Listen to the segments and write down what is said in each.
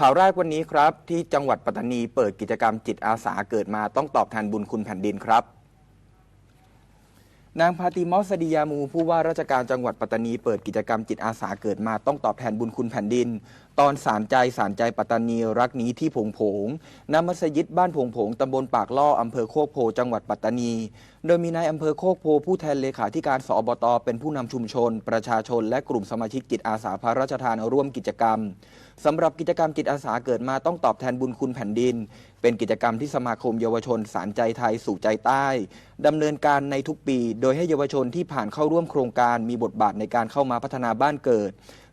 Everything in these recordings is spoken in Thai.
ข่าวแรกวันนี้ครับ ที่จังหวัดปัตตานีเปิดกิจกรรมจิตอาสาเกิดมาต้องตอบแทนบุญคุณแผ่นดินครับ นางพาติมอสดียามูผู้ว่าราชการจังหวัดปัตตานีเปิดกิจกรรมจิตอาสาเกิดมาต้องตอบแทนบุญคุณแผ่นดิน ตอนสารใจสารใจปัตตานีรักนี้ที่ผงผงณมัสยิดบ้านผงผงตำบลปากล่ออำเภอโคกโพจังหวัดปัตตานี โดยมีนายอำเภอโคกโพผู้แทนเลขาธิการสอบตเป็นผู้นำชุมชน ประชาชน และกลุ่มสมาชิกจิตอาสาพระราชทานร่วมกิจกรรมสำหรับกิจกรรมจิตอาสาเกิดมาต้องตอบแทนบุญคุณแผ่นดิน เป็นกิจกรรมที่สมาคมเยาวชน สารใจไทยสู่ใจใต้ดำเนินการในทุกปี โดยให้เยาวชนที่ผ่านเข้าร่วมโครงการมีบทบาทในการเข้ามาพัฒนาบ้านเกิด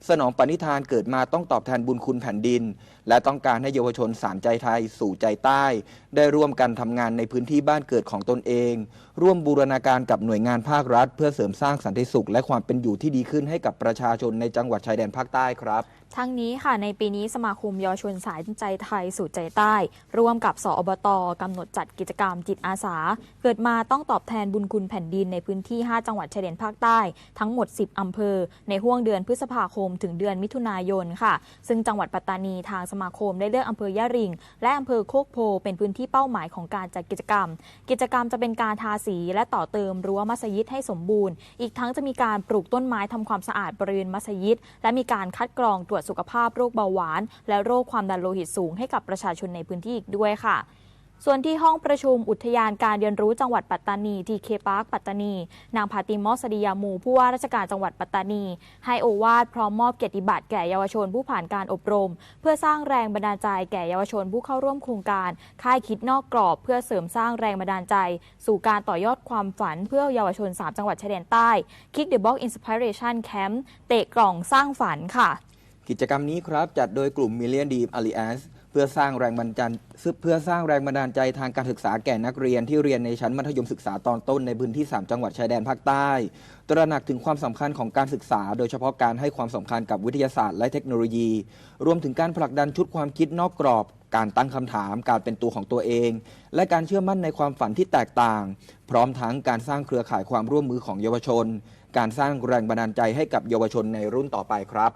สนองปณิธานเกิดมาต้องตอบแทนบุญคุณแผ่นดิน และต้องการให้เยาวชนสารใจไทยสู่ใจใต้ ได้ร่วมกันทำงานในพื้นที่บ้านเกิดของตนเอง ร่วมบูรณาการกับหน่วยงานภาครัฐ เพื่อเสริมสร้างสันติสุข และความเป็นอยู่ที่ดีขึ้นให้กับประชาชนในจังหวัดชายแดนภาคใต้ครับทั้งนี้ค่ะในปีนี้สมาคมเยาวชนสายใจไทยสู่ใจใต้ ร่วมกับสอบตกำหนดจัดกิจกรรมจิตอาสา เกิดมาต้องตอบแทนบุญคุณแผ่นดินในพื้นที่ 5 จังหวัดชายแดนภาคใต้ ทั้งหมด 10 อำเภอ ในห่วงเดือนพฤษภาคมถึงเดือนมิถุนายนค่ะ ซึ่งจังหวัดปัตตานีทางสมาคมได้เลือกอำเภอยะริง และอำเภอโคกโพเป็นพื้นที่เป้าหมายของการจัดกิจกรรม กิจกรรมจะเป็นการทาสีและต่อเติมรั้วมัสยิดให้สมบูรณ์ อีกทั้งจะมีการปลูกต้นไม้ทำความสะอาดบริเวณมัสยิด และมีการคัดกรองตรวจสุขภาพโรคเบาหวาน และโรคความดันโลหิตสูงให้กับประชาชนในพื้นที่อีกด้วยค่ะ ส่วนที่ห้องประชุมอุทยานการเรียนรู้จังหวัดปัตตานีทีเคปาร์คปัตตานี นางพาติมอสดียามู ผู้ว่าราชการจังหวัดปัตตานี ให้โอวาทพร้อมมอบเกียรติบัตรแก่เยาวชนผู้ผ่านการอบรม เพื่อสร้างแรงบันดาลใจแก่เยาวชนผู้เข้าร่วมโครงการ ค่ายคิดนอกกรอบ เพื่อเสริมสร้างแรงบันดาลใจ สู่การต่อยอดความฝันเพื่อเยาวชน 3 จังหวัดชายแดนใต้ Kick the Box Inspiration Camp เตะกล่องสร้างฝันค่ะ กิจกรรมนี้ครับจัดโดยกลุ่ม Million Deep Alliance เพื่อสร้างแรงบันดาลเพื่อสร้างแรงบันดาลใจทางการศึกษาแก่นักเรียนที่เรียนในชั้นมัธยมศึกษาตอนต้นในพื้นที่ 3 จังหวัดชายแดนภาคใต้ ตระหนักถึงความสำคัญของการศึกษา โดยเฉพาะการให้ความสำคัญกับวิทยาศาสตร์และเทคโนโลยี รวมถึงการผลักดันชุดความคิดนอกกรอบ การตั้งคำถาม การเป็นตัวของตัวเอง และการเชื่อมั่นในความฝันที่แตกต่าง พร้อมทั้งการสร้างเครือข่ายความร่วมมือของเยาวชน การสร้างแรงบันดาลใจให้กับเยาวชนในรุ่นต่อไปครับ